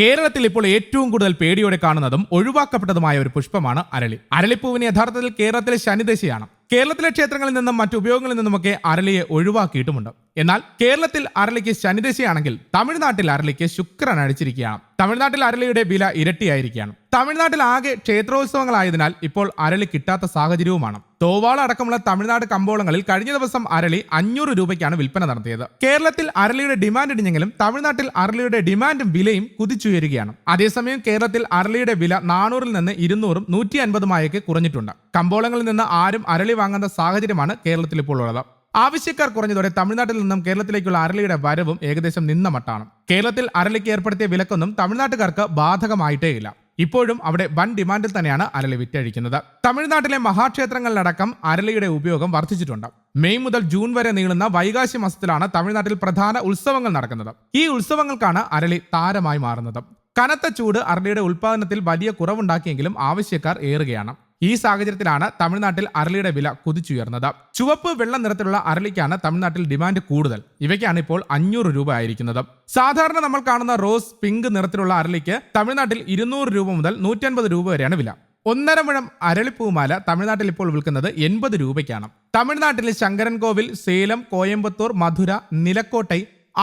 കേരളത്തിൽ ഇപ്പോൾ ഏറ്റവും കൂടുതൽ പേടിയോടെ കാണുന്നതും ഒഴിവാക്കപ്പെട്ടതുമായ ഒരു പുഷ്പമാണ് അരളി. അരളിപ്പൂവിന് യഥാർത്ഥത്തിൽ കേരളത്തിലെ ശനിദശയാണ്. കേരളത്തിലെ ക്ഷേത്രങ്ങളിൽ നിന്നും മറ്റു ഉപയോഗങ്ങളിൽ നിന്നുമൊക്കെ അരളിയെ ഒഴിവാക്കിയിട്ടുമുണ്ട്. എന്നാൽ കേരളത്തിൽ അരളിക്ക് ശനിദശയാണെങ്കിൽ തമിഴ്നാട്ടിൽ അരളിക്ക് ശുക്രൻ അടിച്ചിരിക്കുകയാണ്. തമിഴ്നാട്ടിൽ അരളിയുടെ വില ഇരട്ടിയായിരിക്കുകയാണ്. തമിഴ്നാട്ടിൽ ആകെ ക്ഷേത്രോത്സവങ്ങളായതിനാൽ ഇപ്പോൾ അരളി കിട്ടാത്ത സാഹചര്യവുമാണ്. തോവാള അടക്കമുള്ള തമിഴ്നാട് കമ്പോളങ്ങളിൽ കഴിഞ്ഞ ദിവസം അരളി അഞ്ഞൂറ് രൂപയ്ക്കാണ് വിൽപ്പന നടത്തിയത്. കേരളത്തിൽ അരളിയുടെ ഡിമാൻഡ് ഇടിഞ്ഞെങ്കിലും തമിഴ്നാട്ടിൽ അരളിയുടെ ഡിമാൻഡും വിലയും കുതിച്ചുയരുകയാണ്. അതേസമയം കേരളത്തിൽ അരളിയുടെ വില നാനൂറിൽ നിന്ന് ഇരുന്നൂറും നൂറ്റി അൻപതുമായൊക്കെ കുറഞ്ഞിട്ടുണ്ട്. കമ്പോളങ്ങളിൽ നിന്ന് ആരും അരളി വാങ്ങുന്ന സാഹചര്യമാണ് കേരളത്തിൽ ഇപ്പോൾ ഉള്ളത്. ആവശ്യക്കാർ കുറഞ്ഞതോടെ തമിഴ്നാട്ടിൽ നിന്നും കേരളത്തിലേക്കുള്ള അരളിയുടെ വരവും ഏകദേശം നിന്ന മട്ടാണ്. കേരളത്തിൽ അരളിക്ക് ഏർപ്പെടുത്തിയ വിലക്കൊന്നും തമിഴ്നാട്ടുകാർക്ക് ബാധകമായിട്ടേയില്ല. ഇപ്പോഴും അവിടെ വൻ ഡിമാൻഡിൽ തന്നെയാണ് അരളി വിറ്റഴിക്കുന്നത്. തമിഴ്നാട്ടിലെ മഹാക്ഷേത്രങ്ങളിലടക്കം അരളിയുടെ ഉപയോഗം വർദ്ധിച്ചിട്ടുണ്ട് മെയ് മുതൽ ജൂൺ വരെ നീളുന്ന വൈകാശി മാസത്തിലാണ് തമിഴ്നാട്ടിൽ പ്രധാന ഉത്സവങ്ങൾ നടക്കുന്നത്. ഈ ഉത്സവങ്ങൾക്കാണ് അരളി താരമായി മാറുന്നത്. കനത്ത ചൂട് അരളിയുടെ ഉൽപ്പാദനത്തിൽ വലിയ കുറവുണ്ടാക്കിയെങ്കിലും ആവശ്യക്കാർ ഏറുകയാണ്. ഈ സാഹചര്യത്തിലാണ് തമിഴ്നാട്ടിൽ അരളിയുടെ വില കുതിച്ചുയർന്നത്. ചുവപ്പ് വെള്ള നിറത്തിലുള്ള അരളിക്കാണ് തമിഴ്നാട്ടിൽ ഡിമാൻഡ് കൂടുതൽ. ഇവയ്ക്കാണ് ഇപ്പോൾ അഞ്ഞൂറ് രൂപ ആയിരിക്കുന്നത്. സാധാരണ നമ്മൾ കാണുന്ന റോസ് പിങ്ക് നിറത്തിലുള്ള അരളിക്ക് തമിഴ്നാട്ടിൽ ഇരുന്നൂറ് രൂപ മുതൽ നൂറ്റൻപത് രൂപ വരെയാണ് വില. ഒന്നര മുഴം അരളിപ്പൂമാല തമിഴ്നാട്ടിൽ ഇപ്പോൾ വിൽക്കുന്നത് എൺപത് രൂപയ്ക്കാണ്. തമിഴ്നാട്ടിലെ ശങ്കരൻകോവിൽ സേലം കോയമ്പത്തൂർ മധുര നിലക്കോട്ടൈ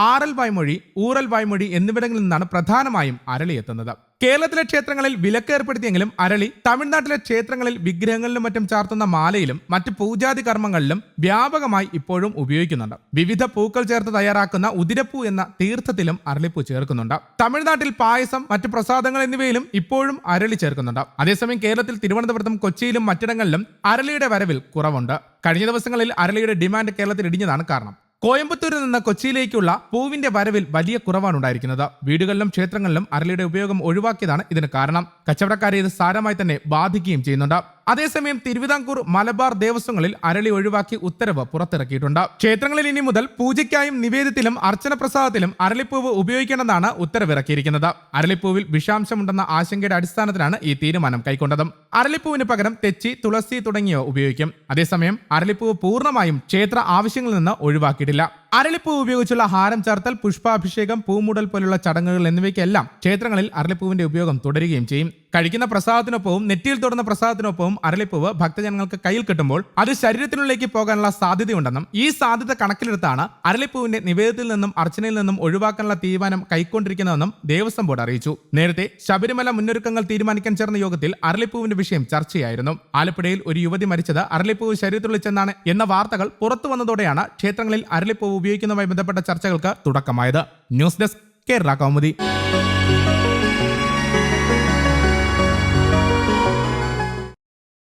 ആറൽ വായ്മൊഴി ഊറൽ വായ്മൊഴി എന്നിവിടങ്ങളിൽ നിന്നാണ് പ്രധാനമായും അരളി എത്തുന്നത്. കേരളത്തിലെ ക്ഷേത്രങ്ങളിൽ വിലക്ക് ഏർപ്പെടുത്തിയെങ്കിലും അരളി തമിഴ്നാട്ടിലെ ക്ഷേത്രങ്ങളിൽ വിഗ്രഹങ്ങളിലും മറ്റും ചാർത്തുന്ന മാലയിലും മറ്റ് പൂജാതി കർമ്മങ്ങളിലും വ്യാപകമായി ഇപ്പോഴും ഉപയോഗിക്കുന്നുണ്ട്. വിവിധ പൂക്കൾ ചേർത്ത് തയ്യാറാക്കുന്ന ഉതിരപ്പൂ എന്ന തീർത്ഥത്തിലും അരളിപ്പൂ ചേർക്കുന്നുണ്ട്. തമിഴ്നാട്ടിൽ പായസം മറ്റ് പ്രസാദങ്ങൾ എന്നിവയിലും ഇപ്പോഴും അരളി ചേർക്കുന്നുണ്ട്. അതേസമയം കേരളത്തിൽ തിരുവനന്തപുരത്തും കൊച്ചിയിലും മറ്റിടങ്ങളിലും അരളിയുടെ വരവിൽ കുറവുണ്ട്. കഴിഞ്ഞ ദിവസങ്ങളിൽ അരളിയുടെ ഡിമാൻഡ് കേരളത്തിൽ ഇടിഞ്ഞതാണ് കാരണം. കോയമ്പത്തൂരിൽ നിന്ന് കൊച്ചിയിലേക്കുള്ള പൂവിന്റെ വരവിൽ വലിയ കുറവാണ് ഉണ്ടായിരിക്കുന്നത് വീടുകളിലും ക്ഷേത്രങ്ങളിലും അരളിയുടെ ഉപയോഗം ഒഴിവാക്കിയതാണ് ഇതിന് കാരണം. കച്ചവടക്കാരെ ഇത് സാരമായി തന്നെ ബാധിക്കുകയും ചെയ്യുന്നുണ്ട്. അതേസമയം തിരുവിതാംകൂർ മലബാർ ദേവസ്വങ്ങളിൽ അരളി ഒഴിവാക്കി ഉത്തരവ് പുറത്തിറക്കിയിട്ടുണ്ട്. ക്ഷേത്രങ്ങളിൽ ഇനി മുതൽ പൂജയ്ക്കായും നിവേദ്യത്തിലും അർച്ചന പ്രസാദത്തിലും അരളിപ്പൂവ് ഉപയോഗിക്കണമെന്നാണ് ഉത്തരവിറക്കിയിരിക്കുന്നത്. അരളിപ്പൂവിൽ വിഷാംശമുണ്ടെന്ന ആശങ്കയുടെ അടിസ്ഥാനത്തിലാണ് ഈ തീരുമാനം കൈക്കൊണ്ടതും. അരളിപ്പൂവിന് പകരം തെച്ചി തുളസി തുടങ്ങിയവ ഉപയോഗിക്കും. അതേസമയം അരളിപ്പൂവ് പൂർണമായും ക്ഷേത്ര ആവശ്യങ്ങളിൽ നിന്ന് ഒഴിവാക്കിയിട്ടില്ല. അരളിപ്പൂ ഉപയോഗിച്ചുള്ള ഹാരം ചേർത്തൽ പുഷ്പാഭിഷേകം പൂമുടൽ പോലുള്ള ചടങ്ങുകൾ എന്നിവയ്ക്കെല്ലാം ക്ഷേത്രങ്ങളിൽ അരളിപ്പൂവിന്റെ ഉപയോഗം തുടരുകയും ചെയ്യും. കഴിക്കുന്ന പ്രസാദത്തിനൊപ്പവും നെറ്റിയിൽ തൊടുന്ന പ്രസാദത്തിനൊപ്പവും അരളിപ്പൂവ് ഭക്തജനങ്ങൾക്ക് കയ്യിൽ കിട്ടുമ്പോൾ അത് ശരീരത്തിനുള്ളിലേക്ക് പോകാനുള്ള സാധ്യതയുണ്ടെന്നും ഈ സാധ്യത കണക്കിലെടുത്താണ് അരളിപ്പൂവിന്റെ നിവേദത്തിൽ നിന്നും അർച്ചനയിൽ നിന്നും ഒഴിവാക്കാനുള്ള തീരുമാനം കൈക്കൊണ്ടിരിക്കുന്നതെന്നും ദേവസ്വം ബോർഡ് അറിയിച്ചു. നേരത്തെ ശബരിമല മുന്നൊരുക്കങ്ങൾ തീരുമാനിക്കാൻ ചേർന്ന യോഗത്തിൽ അരളിപ്പൂവിന്റെ വിഷയം ചർച്ചയായിരുന്നു. ആലപ്പുഴയിൽ ഒരു യുവതി മരിച്ചത് അരളിപ്പൂവ് ശരീരത്തിനുള്ളിൽ ചെന്നാണ് എന്ന വാർത്തകൾ പുറത്തു വന്നതോടെയാണ് ക്ഷേത്രങ്ങളിൽ അരളിപ്പൂവ് ഉപയോഗിക്കുന്നതുമായി ബന്ധപ്പെട്ട ചർച്ചകൾക്ക് തുടക്കമായത്. News desk Kerala Kaumudi.